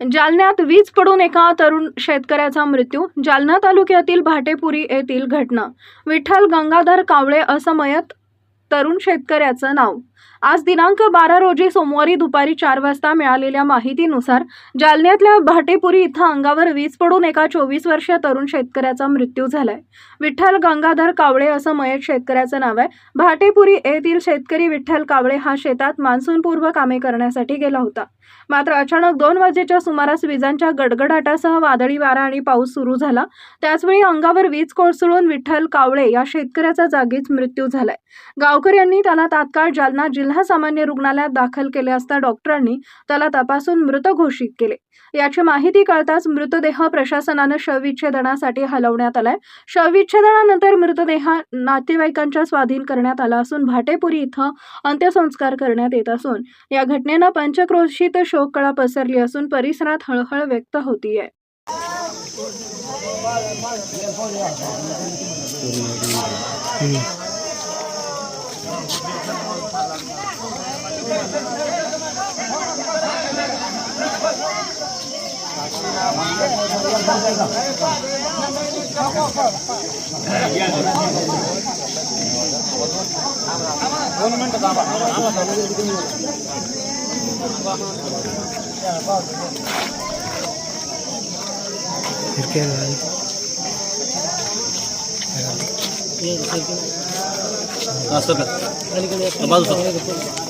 जालन्यात वीज पडून एका तरुण शेतकऱ्याचा मृत्यू. जालना तालुक्यातील भाटेपुरी येथील घटना. विठ्ठल गंगाधर कावळे असं मयत तरुण शेतकऱ्याचं नाव. आज दिनांक बारा रोजी सोमवारी दुपारी चार वाजता मिळालेल्या माहितीनुसार जालन्यातल्या भाटेपुरी इथं अंगावर वीज पडून एका चोवीस वर्षीय तरुण शेतकऱ्याचा मृत्यू झालाय. विठ्ठल गंगाधर कावळे असं मयत शेतकऱ्याचं नाव आहे. भाटेपुरी येथील शेतकरी विठ्ठल कावळे हा शेतात मान्सूनपूर्व कामे करण्यासाठी गेला होता. मात्र अचानक दोन वाजेच्या सुमारास विजांच्या गडगडाटासह वादळी वारा आणि पाऊस सुरू झाला. त्याचवेळी अंगावर वीज कोसळून विठ्ठल कावळे या शेतकऱ्याचा जागीच मृत्यू झालाय. गावकऱ्यांनी त्याला तात्काळ जालना जिल्हा सामान्य रुग्णालयात दाखल केले असता डॉक्टरांनी त्याला तपासून मृत घोषित केले. याची माहिती कळताच मृतदेह प्रशासनानं शवविच्छेदनासाठी हलवण्यात आलाय. शवविच्छेदनानंतर मृतदेह नातेवाईकांच्या स्वाधीन करण्यात आला असून भाटेपुरी इथं अंत्यसंस्कार करण्यात येत असून या घटनेनं पंचक्रोशीत शोककळा पसरली असून परिसरात हळहळ व्यक्त होतीये. फिरके हा सर। बाजू सर